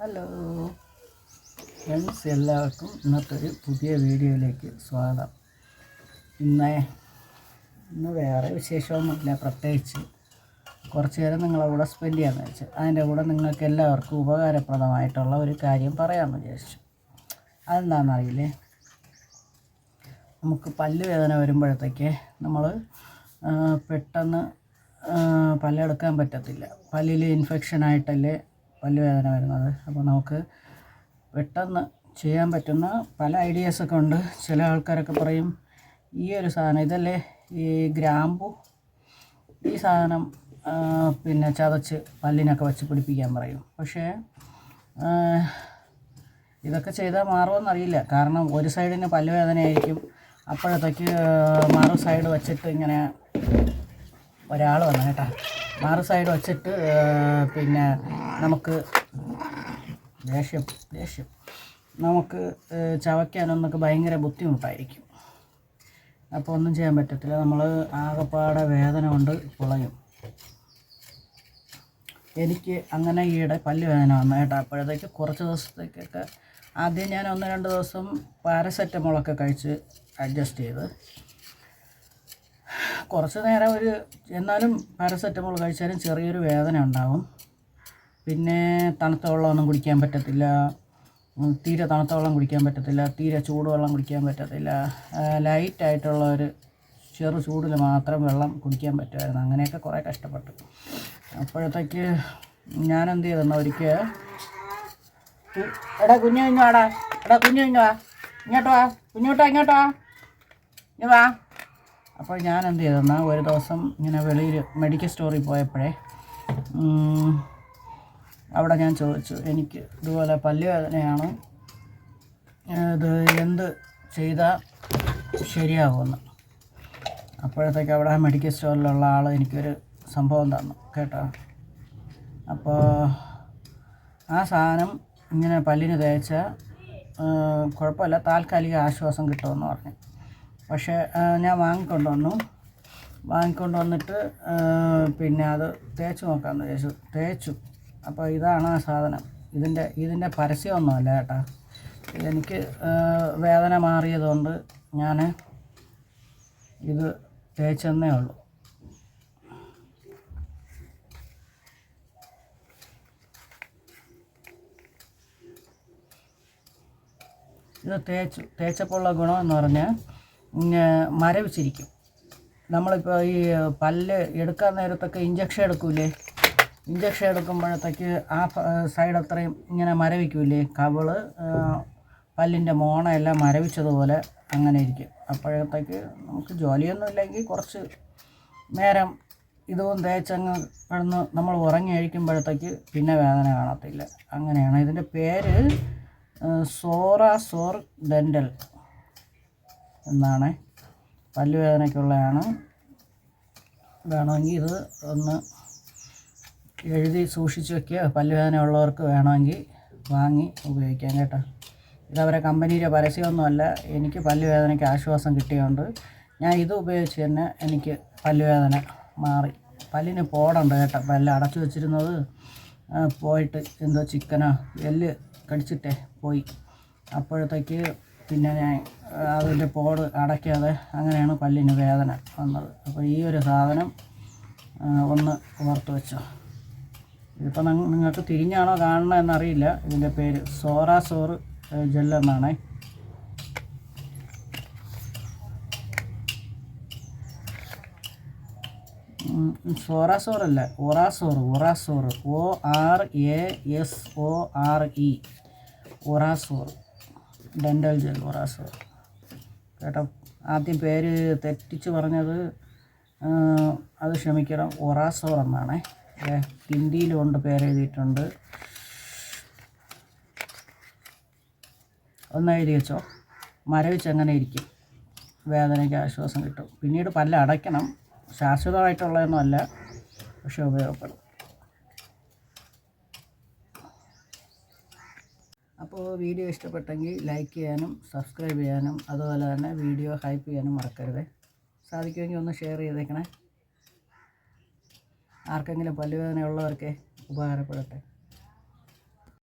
Hello. Friends എല്ലാവർക്കും ഇന്നത്തെ പുതിയ വീഡിയോയിലേക്ക് സ്വാഗതം. ഇന്ന് ഇന്ന് വേറെ വിശേഷമൊന്നുമില്ല പ്രത്യേകിച്ച് കുറച്ച് നേരം നിങ്ങളെ കൂടെ സ്പെൻഡ് ചെയ്യാമെന്ന് വെച്ചു അതിന്റെ കൂടെ നിങ്ങൾക്ക് എല്ലാവർക്കും ഉപകാരപ്രദമായിട്ടുള്ള ഒരു കാര്യം പറയാമെന്ന് വിചാരിച്ചു. അതെന്താണെന്നറിയില്ലേ? നമുക്ക് പല്ല് വേദന വരുമ്പോഴത്തേക്ക് നമ്മൾ പെട്ടെന്ന് പല്ലെടുക്കാൻ പറ്റത്തില്ല. പല്ലിൽ ഇൻഫെക്ഷൻ ആയിട്ടല്ലേ പല്ല് വേദന വരുന്നത് അപ്പോൾ നമുക്ക് പെട്ടെന്ന് ചെയ്യാൻ പറ്റുന്ന പല ഐഡിയാസൊക്കെ ഉണ്ട്. ചില ആൾക്കാരൊക്കെ പറയും ഈ ഒരു സാധനം ഇതല്ലേ ഈ ഗ്രാമ്പു? ഈ സാധനം പിന്നെ ചതച്ച് പല്ലിനൊക്കെ വെച്ച് പിടിപ്പിക്കാൻ പറയും. പക്ഷേ ഇതൊക്കെ ചെയ്താൽ മാറുമെന്നറിയില്ല കാരണം ഒരു സൈഡിന് പല്ലുവേദനയായിരിക്കും അപ്പോഴത്തേക്ക് മറു സൈഡ് വെച്ചിട്ട് ഇങ്ങനെ ഒരാൾ വന്നു കേട്ടോ മറു സൈഡ് വച്ചിട്ട് പിന്നെ നമുക്ക് ദേഷ്യം ദേഷ്യം. നമുക്ക് ചവയ്ക്കാനൊന്നൊക്കെ ഭയങ്കര ബുദ്ധിമുട്ടായിരിക്കും. അപ്പോൾ ഒന്നും ചെയ്യാൻ പറ്റത്തില്ല. നമ്മൾ ആകെപ്പാടെ വേദന കൊണ്ട് പുളയും. എനിക്ക് അങ്ങനെ ഈയിടെ പല്ല് വേദന വന്നു കേട്ടോ. അപ്പോഴത്തേക്ക് കുറച്ച് ദിവസത്തേക്കൊക്കെ ആദ്യം ഞാൻ ഒന്ന് രണ്ട് ദിവസം പാരസെറ്റമോളൊക്കെ കഴിച്ച് അഡ്ജസ്റ്റ് ചെയ്ത്. കുറച്ച് നേരം ഒരു എന്നാലും പാരസെറ്റമോൾ കഴിച്ചാലും ചെറിയൊരു വേദന ഉണ്ടാവും. പിന്നെ തണുത്ത വെള്ളമൊന്നും കുടിക്കാൻ പറ്റത്തില്ല. തീരെ തണുത്ത വെള്ളം കുടിക്കാൻ പറ്റത്തില്ല. തീരെ ചൂടുവെള്ളം കുടിക്കാൻ പറ്റത്തില്ല. ലൈറ്റായിട്ടുള്ള ഒരു ചെറു ചൂടിൽ മാത്രം വെള്ളം കുടിക്കാൻ പറ്റുമായിരുന്നു. അങ്ങനെയൊക്കെ കുറേ കഷ്ടപ്പെട്ടു. അപ്പോഴത്തേക്ക് ഞാൻ എന്ത് ചെയ്തെന്ന ഒരിക്കൽ എടാ കുഞ്ഞു കുഞ്ഞു വാടാ. എടാ കുഞ്ഞു കുഞ്ഞു വാ. ഇങ്ങോട്ട് വാ. കുഞ്ഞോട്ടോ ഇങ്ങോട്ട് ഇങ്ങ് വാ. അപ്പോൾ ഞാൻ എന്ത് ചെയ്തെന്നാൽ ഒരു ദിവസം ഇങ്ങനെ വെളിയിൽ മെഡിക്കൽ സ്റ്റോറിൽ പോയപ്പോഴേ അവിടെ ഞാൻ ചോദിച്ചു എനിക്ക് ഇതുപോലെ പല്ലുവേദനയാണ്? ഇത് എന്ത് ചെയ്താൽ ശരിയാകുമെന്ന് അപ്പോഴത്തേക്ക് അവിടെ മെഡിക്കൽ സ്റ്റോറിലുള്ള ആൾ എനിക്കൊരു സംഭവം തന്നു കേട്ടോ. അപ്പോൾ ആ സാധനം ഇങ്ങനെ പല്ലിന് തേച്ചാൽ കുഴപ്പമില്ല താൽക്കാലിക ആശ്വാസം കിട്ടുമെന്ന് പറഞ്ഞു. പക്ഷേ ഞാൻ വാങ്ങിക്കൊണ്ട് വന്നു വാങ്ങിക്കൊണ്ട് വന്നിട്ട് പിന്നെ അത് തേച്ച് നോക്കാമെന്ന് വിചാരിച്ചു. തേച്ചു. അപ്പോൾ ഇതാണ് ആ സാധനം. ഇതിന്റെ ഇതിന്റെ പരസ്യമൊന്നുമല്ല കേട്ടോ. ആ, വേദന മാറിയതുകൊണ്ട് ഞാൻ ഇത് തേച്ചെന്നേ ഉള്ളൂ. ഇത് തേച്ചു തേച്ചപ്പോൾ ഉള്ള ഗുണമെന്ന് പറഞ്ഞാൽ മരവിച്ചിരിക്കും. നമ്മളിപ്പോൾ ഈ പല്ല് എടുക്കാൻ നേരത്തൊക്കെ ഇഞ്ചക്ഷൻ എടുക്കൂലേ? ഇഞ്ചക്ഷൻ എടുക്കുമ്പോഴത്തേക്ക് ആ സൈഡ് അത്രയും ഇങ്ങനെ മരവിക്കൂലേ? കവിൾ പല്ലിന്റെ മോണ എല്ലാം മരവിച്ചതുപോലെ അങ്ങനെ ഇരിക്കും. അപ്പോഴത്തേക്ക് നമുക്ക് ജോലിയൊന്നും ഇല്ലെങ്കിൽ കുറച്ച് നേരം ഇതും തേച്ചങ്ങ് കിടന്ന് നമ്മൾ ഉറങ്ങി കഴിക്കുമ്പോഴത്തേക്ക് പിന്നെ വേദന കാണത്തില്ല. അങ്ങനെയാണ്. ഇതിന്റെ പേര് സോറ സോർ ഡെന്റൽ എന്നാണ്. പല്ലുവേദനയ്ക്കുള്ളതാണ് വേണമെങ്കിൽ ഇത് ഒന്ന് എഴുതി സൂക്ഷിച്ച് വയ്ക്കുക പല്ലുവേദന ഉള്ളവർക്ക് വേണമെങ്കിൽ വാങ്ങി ഉപയോഗിക്കാം കേട്ടോ. ഇതവരെ കമ്പനിയുടെ പരസ്യമൊന്നുമല്ല. എനിക്ക് പല്ലുവേദനയ്ക്ക് ആശ്വാസം കിട്ടിയതുകൊണ്ട് ഞാൻ ഇത് ഉപയോഗിച്ച് തന്നെ എനിക്ക് പല്ലുവേദന മാറി. പല്ലിന് പോടുണ്ട് കേട്ടോ. പല്ല് അടച്ചു വെച്ചിരുന്നത് പോയിട്ട് എന്തോ ചിക്കനോ എല്ല് കടിച്ചിട്ടേ പോയി. അപ്പോഴത്തേക്ക് പിന്നെ ഞാൻ അതിന്റെ പോട് അടയ്ക്കാതെ അങ്ങനെയാണ് പല്ലിന് വേദന വന്നത്. അപ്പോൾ ഈ ഒരു സാധനം ഒന്ന് ഓർത്ത് വെച്ചോ. ഇതിപ്പോൾ നിങ്ങൾക്ക് തിരിഞ്ഞാണോ കാണണമെന്നറിയില്ല ഇതിന്റെ പേര് സോറാസോർ ജെൽ ജെല്ലെന്നാണേ സോറാസോറല്ല Orasore Orasore. O R A S O R E Orasore. Dental gel brass കേട്ടോ? ആദ്യം പേര് തെറ്റിച്ച് പറഞ്ഞത് അത് ക്ഷമിക്കണം ഒറാസോർ എന്നാണേ. ഏ, ഹിന്ദിയിലും ഉണ്ട് പേര് എഴുതിയിട്ടുണ്ട് ഒന്ന് എഴുതി വെച്ചോ. മരവിച്ച് അങ്ങനെ ഇരിക്കും? വേദനയ്ക്ക് ആശ്വാസം കിട്ടും. പിന്നീട് പല്ല് അടയ്ക്കണം. ശാശ്വതമായിട്ടുള്ളതൊന്നും അല്ല പക്ഷെ ഉപയോഗപ്പെടും അപ്പോൾ വീഡിയോ ഇഷ്ടപ്പെട്ടെങ്കിൽ ലൈക്ക് ചെയ്യാനും സബ്സ്ക്രൈബ് ചെയ്യാനും അതുപോലെ തന്നെ വീഡിയോ ഹൈപ്പ് ചെയ്യാനും മറക്കരുത്. സാധിക്കുമെങ്കിൽ ഒന്ന് ഷെയർ ചെയ്തേക്കണേ. ആർക്കെങ്കിലും പല്ലുവേദന ഉള്ളവർക്ക് ഉപകാരപ്പെടട്ടെ.